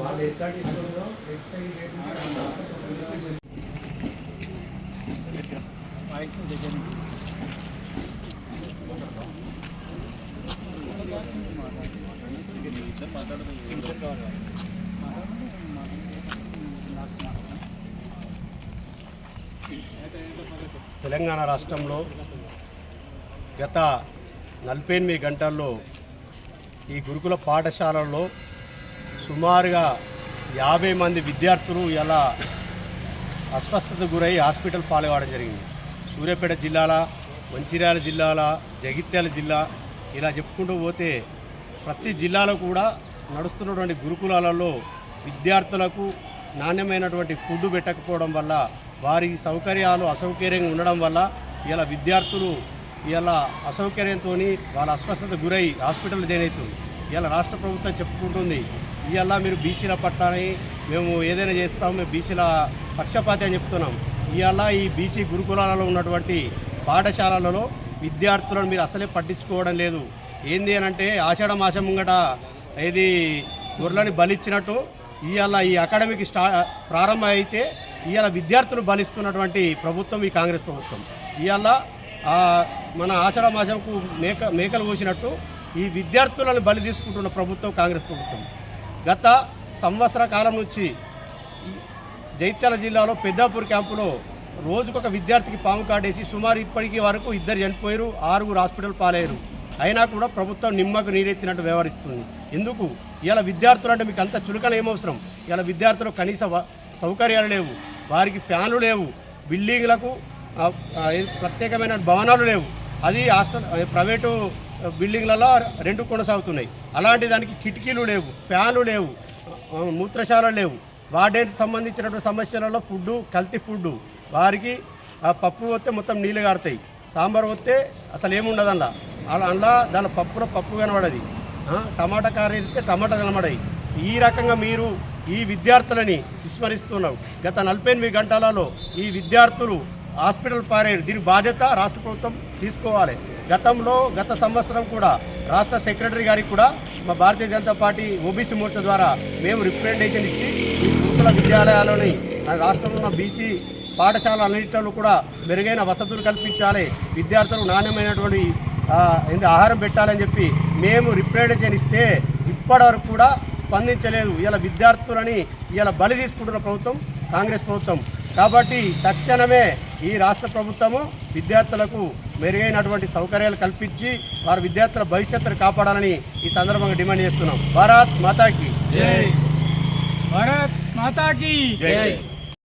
వాళ్ళు ఎంత తీసుకుందో expiry date voice దగ్గర తెలంగాణ రాష్ట్రంలో గత నలభై ఎనిమిది గంటల్లో ఈ గురుకుల పాఠశాలల్లో సుమారుగా యాభై మంది విద్యార్థులు ఇలా అస్వస్థత గురై హాస్పిటల్ పాల్గొనడం జరిగింది. సూర్యాపేట జిల్లాల మంచిర్యాల జిల్లాల జగిత్యాల జిల్లా ఇలా చెప్పుకుంటూ పోతే ప్రతి జిల్లాలో కూడా నడుస్తున్నటువంటి గురుకులాలలో విద్యార్థులకు నాణ్యమైనటువంటి ఫుడ్ పెట్టకపోవడం వల్ల వారి సౌకర్యాలు అసౌకర్యంగా ఉండడం వల్ల ఇలా విద్యార్థులు ఇలా అసౌకర్యంతో వాళ్ళ అస్వస్థత గురై హాస్పిటల్ జాయిన్ ఇలా రాష్ట్ర ప్రభుత్వం చెప్పుకుంటుంది ఇలా మీరు బీసీల పట్టాలని మేము ఏదైనా చేస్తాం మేము బీసీల పక్షపాతి అని చెప్తున్నాం. ఇవాళ ఈ బీసీ గురుకులాలలో ఉన్నటువంటి పాఠశాలలలో విద్యార్థులను మీరు అసలే పట్టించుకోవడం లేదు. ఏంది అని అంటే ఆషాఢ మాసం ముంగట ఇది గొర్రెలని బలిచ్చినట్టు ఇవాళ ఈ అకాడమిక్ స్టా ప్రారంభం అయితే ఇవాళ విద్యార్థులు బలిస్తున్నటువంటి ప్రభుత్వం ఈ కాంగ్రెస్ ప్రభుత్వం. ఇవాళ మన ఆషాఢ మాసంకు మేక మేకలు కోసినట్టు ఈ విద్యార్థులను బలి తీసుకుంటున్న ప్రభుత్వం కాంగ్రెస్ ప్రభుత్వం. గత సంవత్సర కాలం నుంచి జైత్యాల జిల్లాలో పెద్దాపూర్ క్యాంపులో రోజుకొక విద్యార్థికి పాము కాటేసి సుమారు ఇప్పటికీ వరకు ఇద్దరు చనిపోయారు ఆరుగురు హాస్పిటల్ పాలయ్యారు. అయినా కూడా ప్రభుత్వం నిమ్మకు నీరెత్తినట్టు వ్యవహరిస్తుంది. ఎందుకు? ఇలా విద్యార్థులు అంటే మీకు అంత చులకన ఏమవసరం ఇలా విద్యార్థులు కనీస సౌకర్యాలు లేవు. వారికి ఫ్యాన్లు లేవు. బిల్డింగ్లకు ప్రత్యేకమైన భవనాలు లేవు. అది హాస్టల్ ప్రైవేటు బిల్డింగ్లలో రెండు కొనసాగుతున్నాయి. అలాంటి దానికి కిటికీలు లేవు ఫ్యాన్లు లేవు ఆ, మూత్రశాలలు లేవు. వాటికి సంబంధించినటువంటి సమస్యలలో ఫుడ్డు కల్తీ ఫుడ్డు. వారికి పప్పు వస్తే మొత్తం నీళ్ళు కారుతాయి. సాంబార్ వస్తే అసలు ఏముండదు అలా అందులో దాని పప్పులో పప్పు కనబడది టమాటా కర్రీ ఇస్తే టమాటా కనబడాయి ఈ రకంగా మీరు ఈ విద్యార్థులని విస్మరిస్తున్నారు గత నలభై ఎనిమిది గంటలలో ఈ విద్యార్థులు హాస్పిటల్ పారారు దీని బాధ్యత రాష్ట్ర ప్రభుత్వం తీసుకోవాలి. గతంలో గత సంవత్సరం కూడా రాష్ట్ర సెక్రటరీ గారికి కూడా మా భారతీయ జనతా పార్టీ ఓబీసీ మోర్చా ద్వారా మేము రిప్రజెంటేషన్ ఇచ్చి ఈ గురుకుల విద్యాలయాలని రాష్ట్రంలో ఉన్న బీసీ పాఠశాల అన్నింటిలో కూడా మెరుగైన వసతులు కల్పించాలి. విద్యార్థులకు నాణ్యమైనటువంటి ఆహారం పెట్టాలని చెప్పి మేము రిప్రజెంటేషన్ ఇస్తే ఇప్పటివరకు కూడా స్పందించలేదు. ఇలా విద్యార్థులని ఇలా బలి తీసుకుంటున్న ప్రభుత్వం కాంగ్రెస్ ప్రభుత్వం. కాబట్టి తక్షణమే ఈ రాష్ట్ర ప్రభుత్వము విద్యార్థులకు మెరుగైనటువంటి సౌకర్యాలు కల్పించి వారి విద్యార్థుల భవిష్యత్తును కాపాడాలని ఈ సందర్భంగా డిమాండ్ చేస్తున్నాం. భారత్ మాతాకి. జై. భారత్ మాతాకి. జై.